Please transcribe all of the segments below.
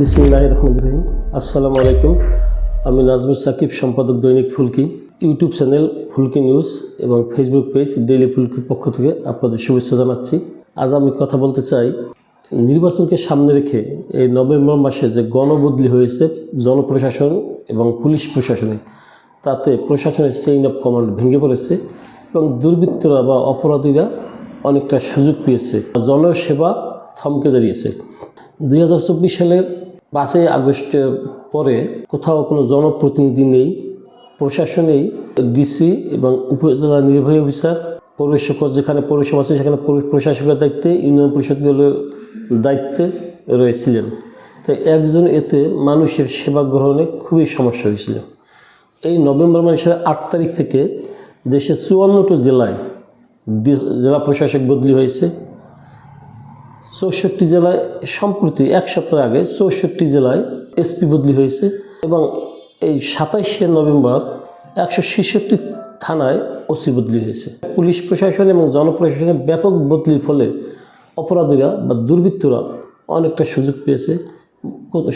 বিসমুল্লাহ রহমান রহিম। আসসালামু আলাইকুম। আমি নাজমুল সাকিব, সম্পাদক দৈনিক Phulki. YouTube channel Phulki news এবং ফেসবুক পেজ ডেইলি ফুলকির পক্ষ থেকে আপনাদের শুভেচ্ছা জানাচ্ছি। আজ আমি কথা বলতে চাই, নির্বাচনকে সামনে রেখে এই নভেম্বর মাসে যে গণবদলি হয়েছে জনপ্রশাসন এবং পুলিশ প্রশাসনে, তাতে প্রশাসনের চেইন অফ কমান্ড ভেঙে পড়েছে এবং দুর্বৃত্তরা বা অপরাধীরা অনেকটা সুযোগ পেয়েছে। জনসেবা থমকে দাঁড়িয়েছে। দুই হাজার চব্বিশ সালের পাঁচই আগস্টের পরে কোথাও কোনো জনপ্রতিনিধি নেই প্রশাসনেই ডিসি এবং উপজেলা নির্বাহী অফিসার, পৌরসভা যেখানে পৌরসভা আছে সেখানে প্রশাসকের দায়িত্বে, ইউনিয়ন পরিষদগুলোর দায়িত্বে রয়েছিলেন। তাই একজন এতে মানুষের সেবা গ্রহণে খুবই সমস্যা হয়েছিল। এই নভেম্বর মাসের আট তারিখ থেকে দেশের চুয়ান্নটি জেলায় জেলা প্রশাসক বদলি হয়েছে। চৌষট্টি জেলায় সম্প্রতি এক সপ্তাহ আগে চৌষট্টি জেলায় এসপি বদলি হয়েছে এবং এই সাতাইশে নভেম্বর একশো ছেষট্টি থানায় ওসি বদলি হয়েছে। পুলিশ প্রশাসন এবং জনপ্রশাসনের ব্যাপক বদলির ফলে অপরাধীরা বা দুর্বৃত্তরা অনেকটা সুযোগ পেয়েছে।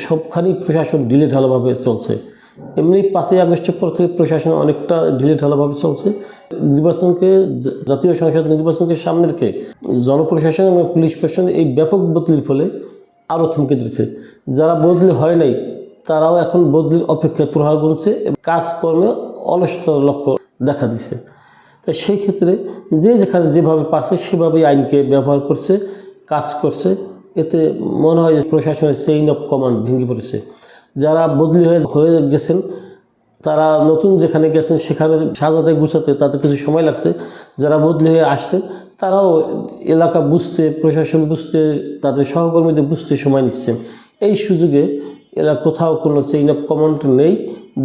সবখানেই প্রশাসন ঢিলে ঢালাভাবে চলছে। এমনি পাঁচই আগস্টের পর থেকে প্রশাসন অনেকটা ঢিলে ঢালাভাবে চলছে। নির্বাচনকে, জাতীয় সংসদ নির্বাচনকে সামনে রেখে জনপ্রশাসন এবং পুলিশ প্রশাসন এই ব্যাপক বদলির ফলে আরও থমকে দিয়েছে যারা বদলি হয় নাই, তারাও এখন বদলির অপেক্ষায় প্রহার গুনছে এবং কাজকর্মে অলসতার লক্ষ্য দেখা দিছে। তাই সেই ক্ষেত্রে যে যেখানে যেভাবে পারছে, সেভাবেই আইনকে ব্যবহার করছে, কাজ করছে। এতে মনে হয় যে প্রশাসনের চেইন অফ কমান্ড ভেঙে পড়েছে। যারা বদলি হয়ে হয়ে গেছেন, তারা নতুন যেখানে গেছেন, সেখানে সাজাতে গুছাতে তাতে কিছু সময় লাগছে। যারা বদলি হয়ে আসছে তারাও এলাকা বুঝতে, প্রশাসন বুঝতে, তাদের সহকর্মীদের বুঝতে সময় নিচ্ছেন। এই সুযোগে এরা কোথাও কোনো চেইন অফ কমান্ড নেই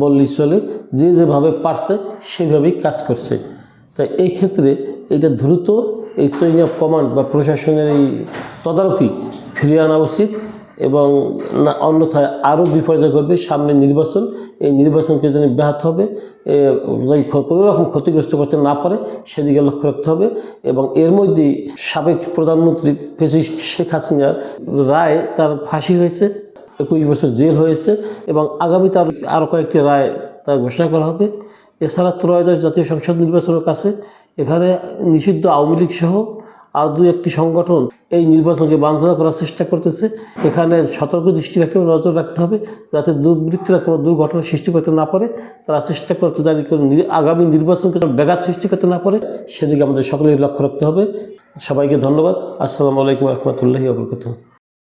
বললেই চলে। যে যেভাবে পারছে, সেভাবেই কাজ করছে। তাই এই ক্ষেত্রে এটা দ্রুত এই চেইন অফ কমান্ড বা প্রশাসনের এই তদারকি ফিরিয়ে আনা উচিত। এবং অন্যথায় আরও বিপর্যয় করবে সামনে নির্বাচন। এই নির্বাচনকে যেন ব্যাহত হবে কোনো রকম ক্ষতিগ্রস্ত করতে না পারে, সেদিকে লক্ষ্য রাখতে হবে এবং এর মধ্যেই সাবেক প্রধানমন্ত্রী ফেসিস্ট শেখ হাসিনার রায় তার ফাঁসি হয়েছে, একুশ বছর জেল হয়েছে এবং আগামীতে আরও আরও কয়েকটি রায় তার ঘোষণা করা হবে। এছাড়া ত্রয়োদশ জাতীয় সংসদ নির্বাচনের কাছে এখানে নিষিদ্ধ আওয়ামী লীগ সহ আর দু একটি সংগঠন এই নির্বাচনকে বাঞ্ছনা করার চেষ্টা করতেছে। এখানে সতর্ক দৃষ্টি রাখতে হবে, নজর রাখতে হবে যাতে দুর্বৃত্তরা কোনো দুর্ঘটনা সৃষ্টি করতে না পারে। তারা চেষ্টা করতে যাতে কোনো আগামী নির্বাচনকে ব্যাঘাত সৃষ্টি করতে না পারে। সেদিকে আমাদের সকলেই লক্ষ্য রাখতে হবে। সবাইকে ধন্যবাদ। আসসালামু আলাইকুম রহমতুল্লাহি আবরকাত